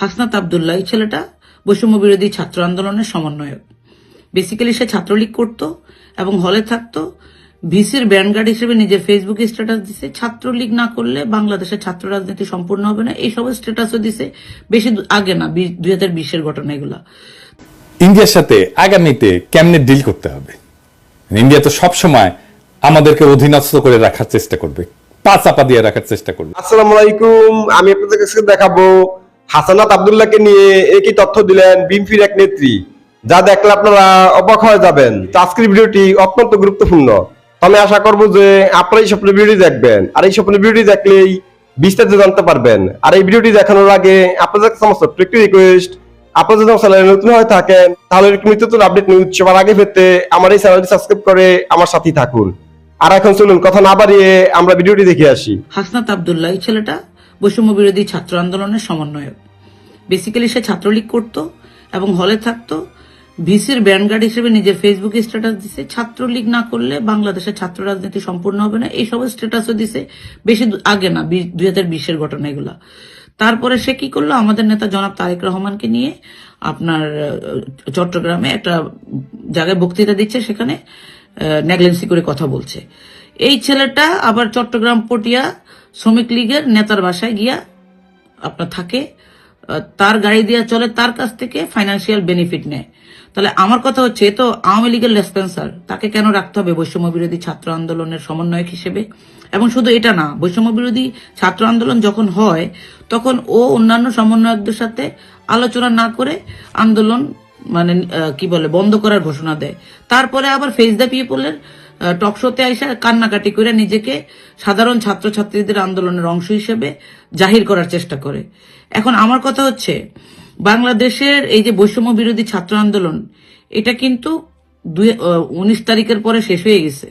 হাসনাত আবদুল্লাহ এই ছেলেটা বৈষম্য বিরোধী ছাত্র আন্দোলনের সমন্বয়ক। বেসিক্যালি সে ছাত্রলীগ করত এবং হলে থাকতো। ভিসির ব্যান্ডগার্ড হিসেবে নিজের ফেসবুকে স্ট্যাটাস দিছে। ছাত্রলীগ না করলে বাংলাদেশের ছাত্র রাজনীতি সম্পূর্ণ হবে না। এইসব স্ট্যাটাসও দিছে বেশি আগে না দুই হাজার বিশের ঘটনা এগুলা। ইন্ডিয়ার সাথে আগামীতে কেমনে ডিল করতে হবে? ইন্ডিয়া তো সবসময় আমাদেরকে অধীনস্থ করে রাখার চেষ্টা করবে। পা চাপা দিয়ে রাখার চেষ্টা করবে। আসসালামু আলাইকুম আমি আপনাদের কাছে দেখাবো হাসানাত আব্দুল্লাহকে নিয়ে একই তথ্য দিলেন বিএনপির এক নেত্রী। যা দেখলে আপনারা অবাক হয়ে যাবেন। আজকের ভিডিওটি অত্যন্ত গুরুত্বপূর্ণ। তো আমি আশা করব যে আপনারা এই স্বপ্নের ভিডিওটি দেখবেন। আর এই স্বপ্নের ভিডিওটি দেখলেই বিস্তারিত জানতে পারবেন। আর এই ভিডিওটি দেখানোর আগে আপনাদের সমস্ত একটি রিকোয়েস্ট আপনারা যদি আমার চ্যানেলে নতুন হয়ে থাকেন, তাহলে এরকম নতুন আপডেট নিউজ সবার আগে পেতে আমার এই চ্যানেলটি সাবস্ক্রাইব করে আমার সাথেই থাকুন। আর এখন চলুন, কথা না বাড়িয়ে আমরা ভিডিওটি দেখে আসি। হাসনাত আবদুল্লাহ ছেলেটা বৈষম্য বিরোধী ছাত্র আন্দোলনের সমন্বয়ক। বেসিক্যালি সে ছাত্রলীগ করত এবং হলে থাকতো। ভিসির ব্যান্ডগার্ড হিসেবে নিজের ফেসবুকে স্ট্যাটাস দিছে। ছাত্রলীগ না করলে বাংলাদেশের ছাত্র রাজনীতি সম্পূর্ণ হবে না। এইসব স্ট্যাটাসও দিছে বেশি আগে না দুই হাজার বিশের ঘটনা এগুলা। তারপরে সে কি করল? আমাদের নেতা জনাব তারেক রহমানকে নিয়ে আপনার চট্টগ্রামে একটা জায়গায় বক্তৃতা দিচ্ছে। সেখানে নেগলেন্সি করে কথা বলছে। এই ছেলেটা আবার চট্টগ্রাম পটিয়া শ্রমিক লীগের নেতার বাসায় গিয়া আপনার থাকে তার গাড়ি দিয়ে চলে, তার কাছ থেকে ফাইন্যান্সিয়াল বেনিফিট নেয়। তাহলে আমার কথা হচ্ছে তো আওয়ামী লীগের লেসপেন্সার তাকে কেন রাখতে হবে? বৈষম্য বিরোধী ছাত্র আন্দোলনের সমন্বয়ক হিসেবে। এবং শুধু এটা না, বৈষম্য বিরোধী ছাত্র আন্দোলন যখন হয়, তখন ও অন্যান্য সমন্বয়কদের সাথে আলোচনা না করে আন্দোলন মানে কি বলে, বন্ধ করার ঘোষণা দেয়। তারপরে আবার ফেস দ্য পিপলের টক শোতে আইসা কান্নাকাটি করে নিজেকে সাধারণ ছাত্রছাত্রীদের আন্দোলনের অংশ হিসেবে জাহির করার চেষ্টা করে। এখন আমার কথা হচ্ছে, বাংলাদেশের এই যে বৈষম্য বিরোধী ছাত্র আন্দোলন, এটা কিন্তু উনিশ তারিখের পরে শেষ হয়ে গেছে।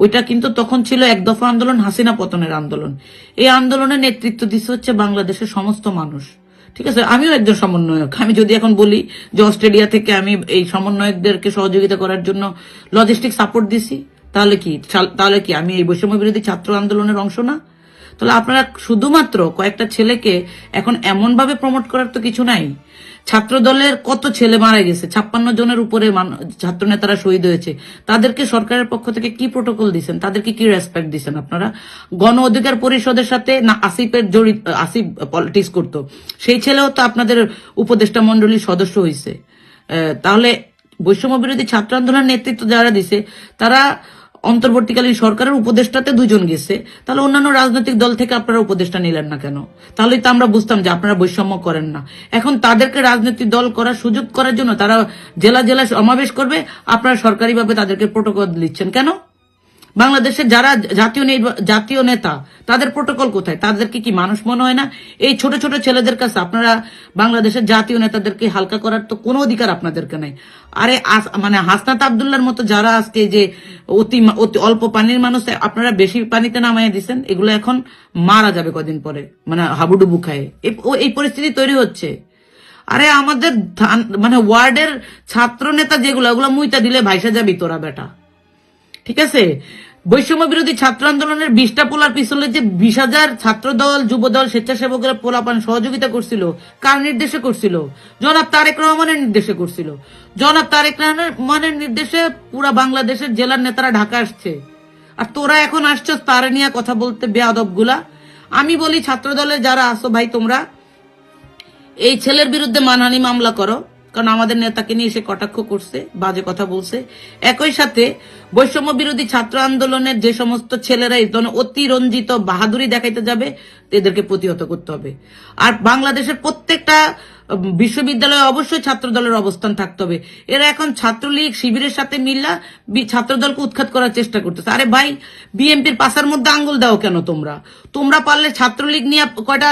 ওইটা কিন্তু তখন ছিল এক দফা আন্দোলন, হাসিনা পতনের আন্দোলন। এই আন্দোলনের নেতৃত্ব দিচ্ছে হচ্ছে বাংলাদেশের সমস্ত মানুষ। ঠিক আছে? আমিও একজন সমন্বয়ক। আমি যদি এখন বলি যে অস্ট্রেলিয়া থেকে আমি এই সমন্বয়কদেরকে সহযোগিতা করার জন্য লজিস্টিক সাপোর্ট দিছি, তাহলে কি? তাহলে কি? আমি এই বৈষম্য বিরোধী ছাত্র আন্দোলনের অংশ না? তাহলে আপনারা শুধুমাত্র কয়েকটা ছেলেকে এখন এমনভাবে প্রমোট করার তো কিছু নাই। ছাত্র দলের কত ছেলে মারা গেছে? ছাপ্পান্ন জনের উপরে ছাত্র নেতারা শহীদ হয়েছে। তাদেরকে সরকারের পক্ষ থেকে কি প্রোটোকল দিচ্ছেন তাদেরকে কি রেসপেক্ট দিচ্ছেন আপনারা? গণ অধিকার পরিষদের সাথে না আসিফের জড়িত, আসিফ পলিটিক্স করতো? সেই ছেলেও তো আপনাদের উপদেষ্টা মন্ডলীর সদস্য হয়েছে তাহলে বৈষম্য বিরোধী ছাত্র আন্দোলনের নেতৃত্ব যারা দিছে, তারা অন্তর্বর্তীকালীন সরকারের উপদেষ্টাতে দুজন গেছে, তাহলে অন্যান্য রাজনৈতিক দল থেকে আপনারা উপদেষ্টা নিলেন না কেন? তাহলে তো আমরা বুঝতাম যে আপনারা বৈষম্য করেন না। এখন তাদেরকে রাজনৈতিক দল করার সুযোগ করার জন্য তারা জেলা জেলা সমাবেশ করবে, আপনারা সরকারিভাবে তাদেরকে প্রোটোকল দিচ্ছেন কেন? বাংলাদেশের যারা জাতীয় জাতীয় নেতা, তাদের প্রোটোকল কোথায়? তাদেরকে কি মানুষ মনে হয় না? এই ছোট ছোট ছেলেদের কাছে আপনারা বাংলাদেশের জাতীয় নেতাদেরকে হালকা করার তো কোনো অধিকার আপনাদেরকে নেই। আরে মানে হাসনাত আবদুল্লার মতো যারা আজকে যে অতি অতি অল্প পানির মানুষ আপনারা বেশি পানিতে নামাই দিচ্ছেন এগুলো এখন মারা যাবে কদিন পরে মানে হাবুডুবু খায়। এই- পরিস্থিতি তৈরি হচ্ছে। আরে আমাদের মানে ওয়ার্ডের ছাত্র নেতা যেগুলো, ওগুলো মুইটা দিলে ভাইসা যাবি তোরা, বেটা। ঠিক আছে? বৈষম্য বিরোধী ছাত্র আন্দোলনের বিশটা পোলার পিছনে যে বিশ হাজার ছাত্র দল যুব দল স্বেচ্ছাসেবকেরা পোলাপান সহযোগিতা করছিল, কার নির্দেশে করছিল? জনাব তারেক রহমানের নির্দেশে করছিল। জনাব তারেক রহমানের নির্দেশে পুরা বাংলাদেশের জেলার নেতারা ঢাকা আসছে। আর তোরা এখন আসছো তারা নিয়ে কথা বলতে বেয়াদবগুলা আমি বলি ছাত্র দলে যারা আসো ভাই তোমরা, এই ছেলের বিরুদ্ধে মানহানি মামলা করো। কারণ আমাদের নেতাকে নিয়ে সে কটাক্ষ করছে, বাজে কথা বলছে। একই সাথে বৈষম্য বিরোধী ছাত্র আন্দোলনের যে সমস্ত ছেলেরা এই ধরনের অতিরঞ্জিত বাহাদুরি দেখাইতে যাবে, এদেরকে প্রতিহত করতে হবে। আর বাংলাদেশের প্রত্যেকটা বিশ্ববিদ্যালয়ে অবশ্যই ছাত্র দলের অবস্থান থাকতে হবে। এরা এখন ছাত্রলীগ শিবিরের সাথে মিল্লা ছাত্রদলকে উৎখাত করার চেষ্টা করতেছে। আরে ভাই, বিএনপির পাশার মধ্যে আঙ্গুল দাও কেন তোমরা? তোমরা পারলে ছাত্রলীগ নিয়ে কয়টা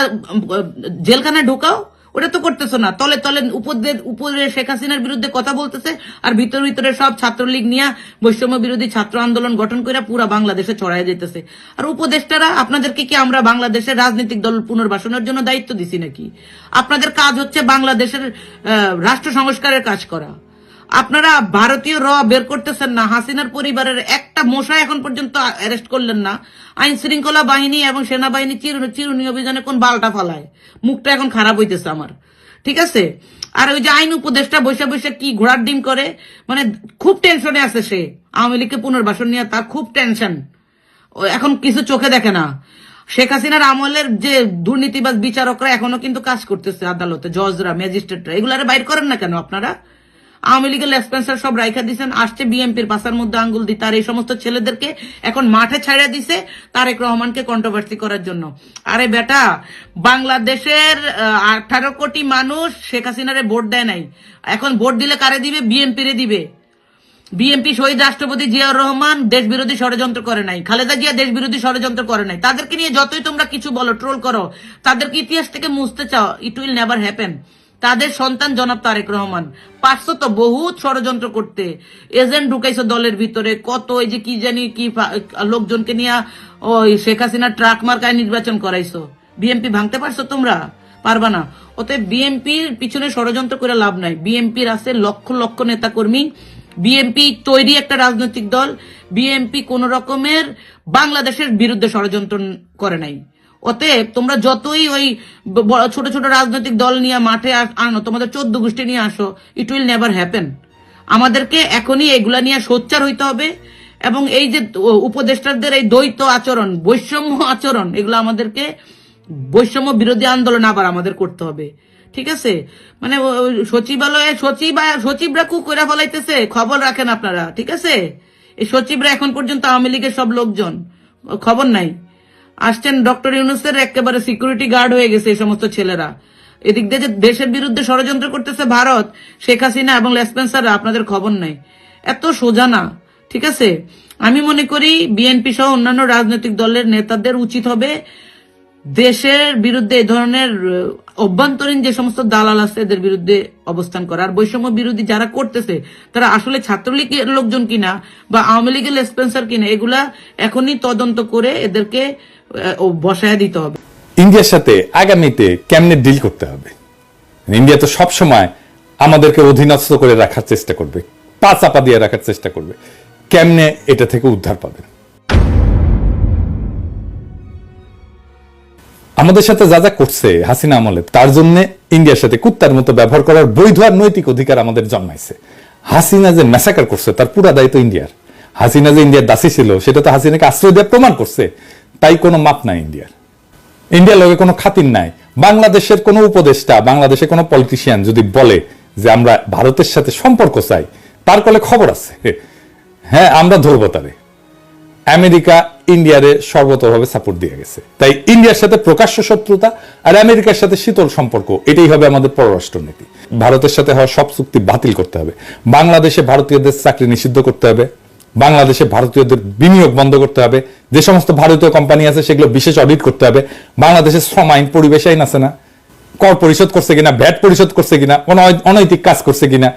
জেলখানায় ঢোকাও? ওটা তো করতেছো না। তলে তলে উপদের উপরে শেখ হাসিনার বিরুদ্ধে কথা বলতেছে আর ভিতর ভিতরে সব ছাত্রলীগ নিয়ে বৈষম্য বিরোধী ছাত্র আন্দোলন গঠন করে পুরা বাংলাদেশে ছড়াই যেতেছে আর উপদেষ্টারা, আপনাদেরকে কি আমরা বাংলাদেশের রাজনৈতিক দল পুনর্বাসনের জন্য দায়িত্ব দিছি নাকি? আপনাদের কাজ হচ্ছে বাংলাদেশের রাষ্ট্র সংস্কারের কাজ করা। আপনারা ভারতীয় র বের করতেছেন না। হাসিনার পরিবারের একটা মশা এখন পর্যন্ত অ্যারেস্ট করলেন না। আইন শৃঙ্খলা বাহিনী এবং সেনাবাহিনী চিরুনি অভিযানে কোন বালটা ফালায়। মুখটা এখন খারাপ হইতেছে আমার। ঠিক আছে? আর ওই যে আইন উপদেষ্টা বসে বসে কি ঘোড়ার ডিম করে মানে খুব টেনশনে আছে সে। আওয়ামী লীগকে পুনর্বাসন নিয়ে তার খুব টেনশন এখন কিছু চোখে দেখে না। শেখ হাসিনার আমলের যে দুর্নীতিবাজ বিচারকরা এখনও কিন্তু কাজ করতেছে আদালতে, জজরা ম্যাজিস্ট্রেটরা এগুলারে বাইর করেন না কেন আপনারা? আওয়ামী লীগের লেসপেন্সার সব রাইখা দিছেন, আসছে বিএনপির পাশার মধ্যে আঙ্গুল দিতে তার এই সমস্ত ছেলেদেরকে এখন মাঠে ছাড়িয়ে দিছে তারেক রহমানকে কন্ট্রোভার্সি করার জন্য। আরে বেটা, বাংলাদেশের আঠারো কোটি মানুষ শেখ হাসিনারে ভোট দেয় নাই। এখন ভোট দিলে কারে দিবে? বিএনপিরে দিবে। বিএনপি শহীদ রাষ্ট্রপতি জিয়াউর রহমান দেশ বিরোধী ষড়যন্ত্র করে নাই। খালেদা জিয়া দেশ বিরোধী ষড়যন্ত্র করে নাই। তাদেরকে নিয়ে যতই তোমরা কিছু বলো ট্রোল করো, তাদেরকে ইতিহাস থেকে মুছতে চাও ইট উইল নেভার হ্যাপেন তাদের সন্তান জনাব তারেক রহমান। পারছ তো বহুত ষড়যন্ত্র করতে। এজেন্ট ঢুকাইছো দলের ভিতরে। কত এই যে কি জানি কি লোকজনকে নিয়ে, ওই শেখ হাসিনা ট্রাক মার্কায় নির্বাচন করাইছো। বিএনপি ভাঙতে পারছ তোমরা? পারবা না। অতএব বিএনপির পিছনে ষড়যন্ত্র করে লাভ নাই। বিএনপির আছে লক্ষ লক্ষ নেতা কর্মী বিএনপি তৈরি একটা রাজনৈতিক দল। বিএনপি কোন রকমের বাংলাদেশের বিরুদ্ধে ষড়যন্ত্র করে নাই। অতএব তোমরা যতই ওই ছোট ছোট রাজনৈতিক দল নিয়ে মাঠে আনো, তোমাদের চোদ্দ গোষ্ঠী নিয়ে আসো ইট উইল নেভার হ্যাপেন আমাদেরকে এখনই এগুলা নিয়ে সোচ্চার হইতে হবে এবং এই যে উপদেষ্টাদের এই দ্বৈত আচরণ, বৈষম্য আচরণ, এগুলো আমাদেরকে বৈষম্য বিরোধী আন্দোলন আবার আমাদের করতে হবে। ঠিক আছে? মানে সচিবালয়ে সচিব, সচিবরা কু করে ফলাইতেছে, খবর রাখেন আপনারা, ঠিক আছে? এই সচিবরা এখন পর্যন্ত আওয়ামী লীগের সব লোকজন খবর নাই। আসছেন ডক্টর ইউনুসের একেবারে সিকিউরিটি গার্ড হয়ে গেছে এই সমস্ত ছেলেরা। এদিক দিয়ে যে দেশের বিরুদ্ধে ষড়যন্ত্র করতেছে ভারত, শেখ হাসিনা এবং লেসপেন্সাররা আপনাদের খবর নাই। এত সোজা না, ঠিক আছে? আমি মনে করি বিএনপি সহ অন্যান্য রাজনৈতিক দলের নেতাদের উচিত হবে দেশের বিরুদ্ধে এই ধরনের অভ্যন্তরীণ যে সমস্ত দালাল আছে, এদের বিরুদ্ধে অবস্থান করা। আর বৈষম্য বিরোধী যারা করতেছে, তারা আসলে ছাত্রলীগের লোকজন কিনা বা আওয়ামী লীগের স্পেন্সার কিনা, এগুলা এখনই তদন্ত করে এদেরকে ও বসায় দিতে হবে। ইন্ডিয়ার সাথে আগামীতে কেমনে ডিল করতে হবে? ইন্ডিয়া তো সবসময় আমাদেরকে অধীনস্থ করে রাখার চেষ্টা করবে, পা চাপা দিয়ে রাখার চেষ্টা করবে। কেমনে এটা থেকে উদ্ধার পাবেন আমাদের সাথে যা যা করছে হাসিনা আমলে, তার জন্য ইন্ডিয়ার সাথে কুত্তার মতো ব্যবহার করার বৈধ আর নৈতিক অধিকার আমাদের জন্মাইছে। হাসিনা যে ম্যাসাকার করছে, তার পুরা দায়িত্ব ইন্ডিয়ার। হাসিনা যে ইন্ডিয়ার দাসী ছিল, সেটা তো হাসিনাকে আশ্রয় দিয়ে প্রমাণ করছে। তাই কোনো মাপ নাই ইন্ডিয়ার। ইন্ডিয়ার লগে কোনো খাতির নাই। বাংলাদেশের কোনো উপদেষ্টা, বাংলাদেশের কোনো পলিটিশিয়ান যদি বলে যে আমরা ভারতের সাথে সম্পর্ক চাই, তার কলে খবর আছে। হ্যাঁ আমরা ধরবো তারে। আমেরিকা ইন্ডিয়ারে সর্বতভাবে সাপোর্ট দিয়ে গেছে। তাই ইন্ডিয়ার সাথে প্রকাশ্য শত্রুতা আর আমেরিকার সাথে শীতল সম্পর্ক, এটাই হবে আমাদের পররাষ্ট্র নীতি ভারতের সাথে হওয়া সব চুক্তি বাতিল করতে হবে। বাংলাদেশে ভারতীয়দের চাকরি নিষিদ্ধ করতে হবে। বাংলাদেশে ভারতীয়দের বিনিয়োগ বন্ধ করতে হবে। যে সমস্ত ভারতীয় কোম্পানি আছে, সেগুলো বিশেষ অডিট করতে হবে। বাংলাদেশের শ্রম আইন পরিবেশ আইন আছে না? কর পরিশোধ করছে কিনা, ভ্যাট পরিশোধ করছে কিনা অনৈতিক কাজ করছে কিনা,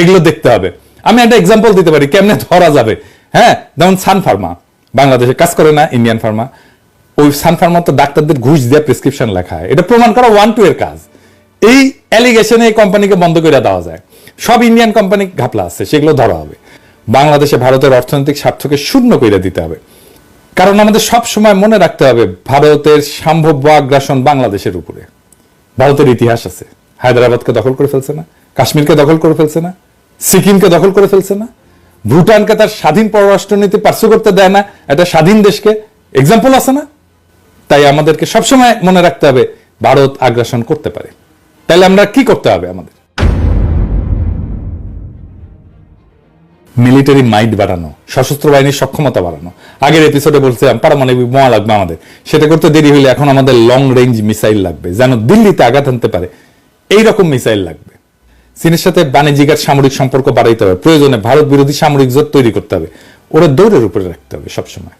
এগুলো দেখতে হবে। আমি একটা এক্সাম্পল দিতে পারি, কেমনে ধরা যাবে? হ্যাঁ যেমন সান ফার্মা। বাংলাদেশে কাজ করে না ইন্ডিয়ান ফার্মা ওই সান ফার্মা তো ডাক্তারদের ঘুষ দিয়ে প্রেসক্রিপশন লেখা হয়। এটা প্রমাণ করা ওয়ান টু এর কাজ। এই অ্যালিগেশনে এই কোম্পানিকে বন্ধ করে দেওয়া যায়। সব ইন্ডিয়ান কোম্পানি ঘাপলা আছে, সেগুলো ধরা হবে। বাংলাদেশে ভারতের অর্থনৈতিক স্বার্থকে শূন্য করে দিতে হবে। কারণ আমাদের সব সময় মনে রাখতে হবে, ভারতের সম্ভাব্য আগ্রাসন বাংলাদেশের উপরে। ভারতের ইতিহাস আছে। হায়দ্রাবাদকে দখল করে ফেলছে না, কাশ্মীরকে দখল করে ফেলছে না, সিকিমকে দখল করে ফেলছে না, ভুটানকে তার স্বাধীন পররাষ্ট্রনীতি পার্শ্ব করতে দেয় না, এটা স্বাধীন দেশকে এক্সাম্পল আছে না? তাই আমাদেরকে সবসময় মনে রাখতে হবে, ভারত আগ্রাসন করতে পারে। তাহলে আমরা কি করতে হবে আমাদের? মিলিটারি মাইন্ড বাড়ানো, সশস্ত্র বাহিনীর সক্ষমতা বাড়ানো। আগের এপিসোডে বলছিলাম, পারমাণবিক বোমা লাগবে আমাদের। সেটা করতে দেরি হলে এখন আমাদের লং রেঞ্জ মিসাইল লাগবে, যেন দিল্লিতে আঘাত আনতে পারে। এই রকম মিসাইল লাগবে। চীনের সাথে বাণিজ্যিক আর সামরিক সম্পর্ক বাড়াইতে হবে। প্রয়োজনে ভারত বিরোধী সামরিক জোট তৈরি করতে হবে। ওরা দৌড়ের উপরে রাখতে হবে সবসময়।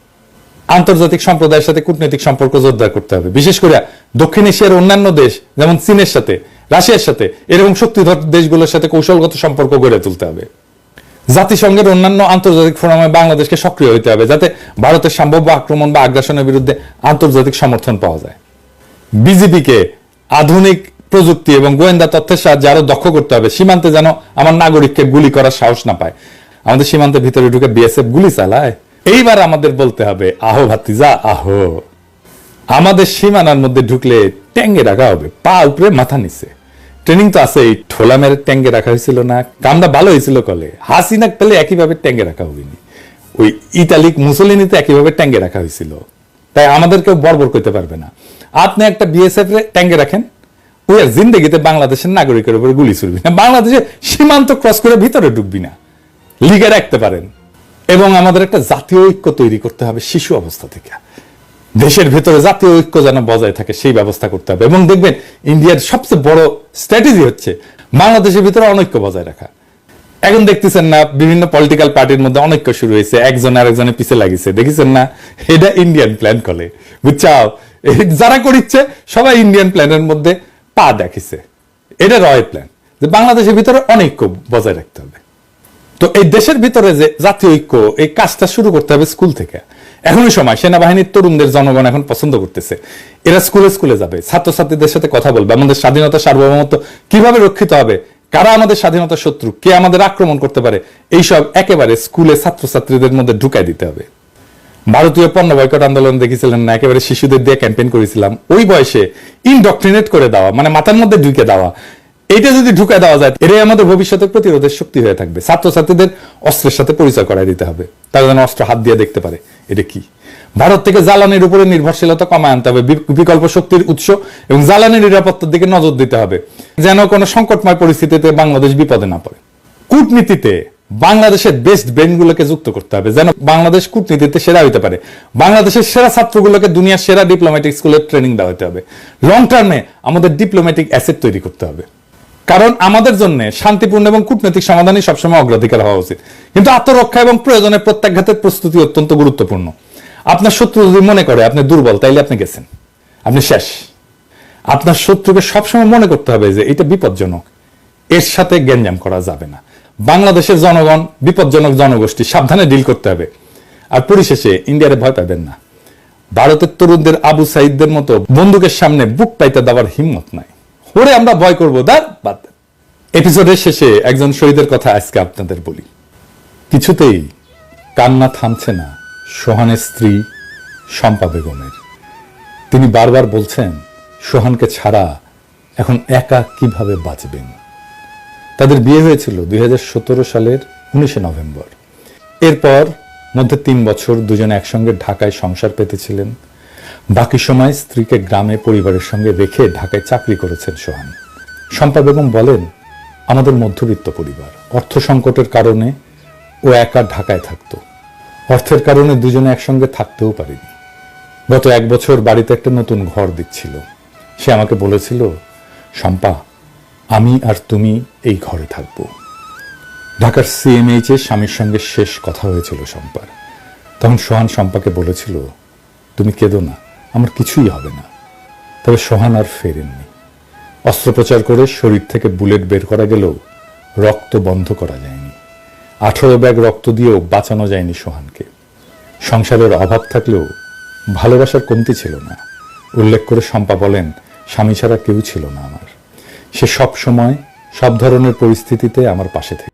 আন্তর্জাতিক সম্প্রদায়ের সাথে কূটনৈতিক সম্পর্ক জোরদার করতে হবে। বিশেষ করে দক্ষিণ এশিয়ার অন্যান্য দেশ, যেমন চীনের সাথে, রাশিয়ার সাথে, এরকম শক্তিধর দেশগুলোর সাথে কৌশলগত সম্পর্ক গড়ে তুলতে হবে। জাতিসংঘের অন্যান্য আন্তর্জাতিক ফোরামে বাংলাদেশকে সক্রিয় হইতে হবে যাতে ভারতের সম্ভাব্য আক্রমণ বা আগ্রাসনের বিরুদ্ধে আন্তর্জাতিক সমর্থন পাওয়া যায়। বিজেপিকে আধুনিক প্রযুক্তি এবং গোয়েন্দা তথ্যের সাহায্যে আরও দক্ষ করতে হবে। সীমান্তে যেন আমার নাগরিককে গুলি করার সাহস না পায়। আমাদের সীমান্তের ভিতরে ঢুকে বিএসএফ গুলি চালায়। এইবার আমাদের বলতে হবে, আহো ভাতিজা, আহো। আমাদের সীমানার মধ্যে ঢুকলে ট্যাঙ্গে রাখা হবে, পা উপরে, মাথা নিচে। ট্রেনিং তো আছে এই ঠোলা মেরে ট্যাঙ্গে রাখা হয়েছিল না কামটা ভালো হয়েছিল কলে। হাসিনা পেলে একইভাবে ট্যাঙ্গে রাখা হয়নি ওই ইতালিক মুসলিনিতে একইভাবে ট্যাঙ্গে রাখা হয়েছিল। তাই আমাদের কেউ বর্বর করতে পারবে না। আপনি একটা বিএসএফ রে ট্যাঙ্গে রাখেন, ওই আর জিন্দগিতে বাংলাদেশের নাগরিকের উপরে গুলি ছুড়বি না। বাংলাদেশে সীমান্ত ক্রস করে ভিতরে ঢুকবি না। লিগে রাখতে পারেন। এবং আমাদের একটা জাতীয় ঐক্য তৈরি করতে হবে শিশু অবস্থা থেকে। দেশের ভেতরে জাতীয় ঐক্য যেন বজায় থাকে, সেই ব্যবস্থা করতে হবে। এবং দেখবেন, ইন্ডিয়ার সবচেয়ে বড় স্ট্র্যাটেজি হচ্ছে বাংলাদেশের ভিতরে অনৈক্য বজায় রাখা। এখন দেখতেছেন না, বিভিন্ন পলিটিক্যাল পার্টির মধ্যে অনৈক্য শুরু হয়েছে। একজন আরেকজনের পিছে লাগিছে দেখেছেন না? এটা ইন্ডিয়ান প্ল্যান করে। বুঝছাও? যারা করিচ্ছে, সবাই ইন্ডিয়ান প্ল্যানের মধ্যে পা দেখিছে। এটা রয় প্ল্যান যে বাংলাদেশের ভিতরে অনৈক্য বজায় রাখতে হবে। তো এই দেশের ভিতরে যে জাতীয় ঐক্য, এই কাজটা শুরু করতে হবে স্কুল থেকে। এখনই সময়। সেনাবাহিনীর তরুণদের জনগণ এখন পছন্দ করতেছে। এরা স্কুলে স্কুলে যাবে। ছাত্রছাত্রীদের সাথে কথা বলবে। আমাদের স্বাধীনতা সার্বভৌমত্ব কীভাবে রক্ষিত হবে? কারা আমাদের স্বাধীনতা শত্রু? কে আমাদের আক্রমণ করতে পারে? এইসব একেবারে স্কুলে ছাত্রছাত্রীদের মধ্যে ঢুকাই দিতে হবে। ভারতীয় পণ্য বয়কট আন্দোলন দেখেছিলেন না? একেবারে শিশুদের দিয়ে ক্যাম্পেইন করেছিলাম। ওই বয়সে ইনডক্ট্রিনেট করে দেওয়া মানে মাথার মধ্যে ঢুকে দেওয়া এটা যদি ঢুকে দেওয়া যায়, এটাই আমাদের ভবিষ্যতের প্রতিরোধের শক্তি হয়ে থাকবে। ছাত্রছাত্রীদের অস্ত্রের সাথে পরিচয় করাই দিতে হবে। তারা যেন অস্ত্র হাত দিয়ে দেখতে পারে, এটা কি? ভারত থেকে জ্বালানির উপরে নির্ভরশীলতা কমায় আনতে হবে। বিকল্প শক্তির উৎস এবং জ্বালানি নিরাপত্তার দিকে নজর দিতে হবে। যেন কোনো সংকটময় পরিস্থিতিতে বাংলাদেশ বিপদে না পড়ে। কূটনীতিতে বাংলাদেশের বেস্ট ব্রেনগুলোকে যুক্ত করতে হবে। যেন বাংলাদেশ কূটনীতিতে সেরা হইতে পারে। বাংলাদেশের সেরা ছাত্রগুলোকে দুনিয়ার সেরা ডিপ্লোম্যাটিক স্কুলের ট্রেনিং দেওয়া হতে হবে। লং টার্মে আমাদের ডিপ্লোম্যাটিক অ্যাসেট তৈরি করতে হবে। কারণ আমাদের জন্য শান্তিপূর্ণ এবং কূটনৈতিক সমাধানই সবসময় অগ্রাধিকার হওয়া উচিত। কিন্তু আত্মরক্ষা এবং প্রয়োজনে প্রত্যাঘাতের প্রস্তুতি অত্যন্ত গুরুত্বপূর্ণ। আপনার শত্রু যদি মনে করে আপনি দুর্বল, তাইলে আপনি গেছেন। আপনি শেষ। আপনার শত্রুকে সবসময় মনে করতে হবে যে এটা বিপজ্জনক। এর সাথে গ্যাঞ্জাম করা যাবে না। বাংলাদেশের জনগণ, বিপজ্জনক জনগোষ্ঠী সাবধানে ডিল করতে হবে। আর পরিশেষে ইন্ডিয়ারে ভয় পাবেন না। ভারতের তরুণদের আবু সাইদদের মতো বন্দুকের সামনে বুক পাইতে দেওয়ার হিম্মত নাই। ওরে আমরা ভয় করব দা বাদ এপিসোডের শেষে একজন শহীদের কথা আজকে আপনাদের বলি। কিছুতেই কান্না থামছে না সোহানের স্ত্রী শম্পা বেগমের। তিনি বারবার বলছেন, সোহানকে ছাড়া এখন একা কীভাবে বাঁচবেন? তাদের বিয়ে হয়েছিল দুই হাজার সতেরো সালের উনিশে নভেম্বর। এরপর মধ্যে তিন বছর দুজনে একসঙ্গে ঢাকায় সংসার পেতেছিলেন। বাকি সময় স্ত্রীকে গ্রামে পরিবারের সঙ্গে রেখে ঢাকায় চাকরি করেছেন সোহান। শম্পা বেগম বলেন, আমাদের মধ্যবিত্ত পরিবার। অর্থ সংকটের কারণে ও একা ঢাকায় থাকতো। অর্থের কারণে দুজনে একসঙ্গে থাকতেও পারিনি। গত এক বছর বাড়িতে একটা নতুন ঘর দিচ্ছিল। সে আমাকে বলেছিল, শম্পা, আমি আর তুমি এই ঘরে থাকব। ঢাকার সিএমএইচ এ স্বামীর সঙ্গে শেষ কথা হয়েছিল শম্পার। তখন সোহান শম্পাকে বলেছিল, তুমি কেঁদো না। আমার কিছুই হবে না। তবে সোহান আর ফেরেননি। অস্ত্রোপচার করে শরীর থেকে বুলেট বের করা গেলেও রক্ত বন্ধ করা যায়নি। আঠারো ব্যাগ রক্ত দিয়েও বাঁচানো যায়নি সোহানকে। সংসারের অভাব থাকলেও ভালোবাসার কমতি ছিল না। উল্লেখ করে শম্পা বলেন, স্বামী ছাড়া কেউ ছিল না আমার। সে সব সময় সব ধরনের পরিস্থিতিতে আমার পাশে থেকে